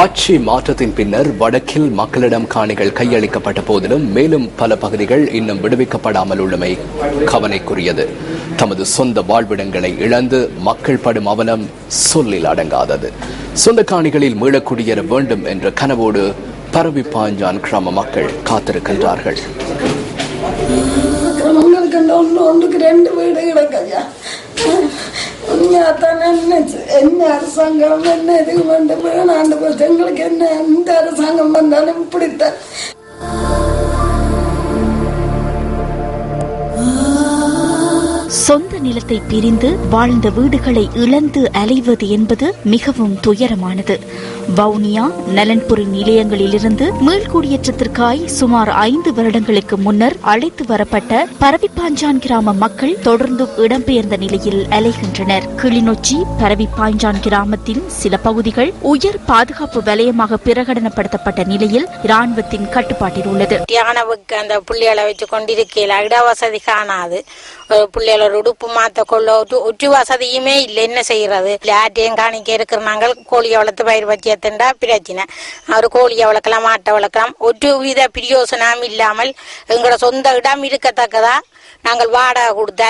ஆட்சி மாற்றத்தின் பின்னர் வடக்கில் மக்களிடம் காணிகள் கையளிக்கப்பட்ட போதிலும் மேலும் பல பகுதிகள் இன்னும் விடுவிக்கப்படாமல் உள்ளமை கவனைக்குரியது தமது சொந்த வாழ்விடங்களை இழந்து மக்கள் படும் அவலம் சொல்லில் அடங்காதது. சொந்த காணிகளில் மீளக்குடியேற வேண்டும் என்ற கனவோடு பரவி பாஞ்சான் கிராம மக்கள் காத்திருக்கின்றார்கள். தான் என்ன என்ன அரசாங்கம் என்ன இது வேண்டும் ஆண்டு எங்களுக்கு என்ன எந்த அரசாங்கம் வந்தாலும் இப்படித்தான். சொந்த நிலத்தை பிரிந்து வாழ்ந்த வீடுகளை இழந்து அலைவது என்பது மிகவும் துயரமானது. வவுனியா நலன்புரி நிலையங்களிலிருந்து மீள்குடியேற்றத்திற்காய் சுமார் ஐந்து வருடங்களுக்கு முன்னர் அழைத்து வரப்பட்ட பரவிப்பாஞ்சான் கிராம மக்கள் தொடர்ந்து இடம்பெயர்ந்த நிலையில் அலைகின்றனர். கிளிநொச்சி பரவிப்பாஞ்சான் கிராமத்தின் சில பகுதிகள் உயர் பாதுகாப்பு வலயமாக பிரகடனப்படுத்தப்பட்ட நிலையில் இராணுவத்தின் கட்டுப்பாட்டில் உள்ளது. தியானவுக்கு அந்த புள்ளிகளை வச்சு கொண்டிருக்கையில் இட வசதி காணாது. ஒரு புள்ளைகள ஒரு உடுப்பு மாத்த கொள்ள ஒற்று வசதியுமே இல்லை. என்ன செய்யறது லாட்டையும் காணிக்க இருக்கிற நாங்கள் கோழியை வளர்த்து பயிர் வச்சியத்துண்டா பிரச்சனை. அவர் கோழியை வளர்க்கலாம் மாட்டை வளர்க்கலாம் ஒற்று வித பிரியோசனம் இல்லாமல் எங்களோட சொந்த இடம் இருக்கத்தக்கதா நாங்கள் வாடகை கொடுத்தா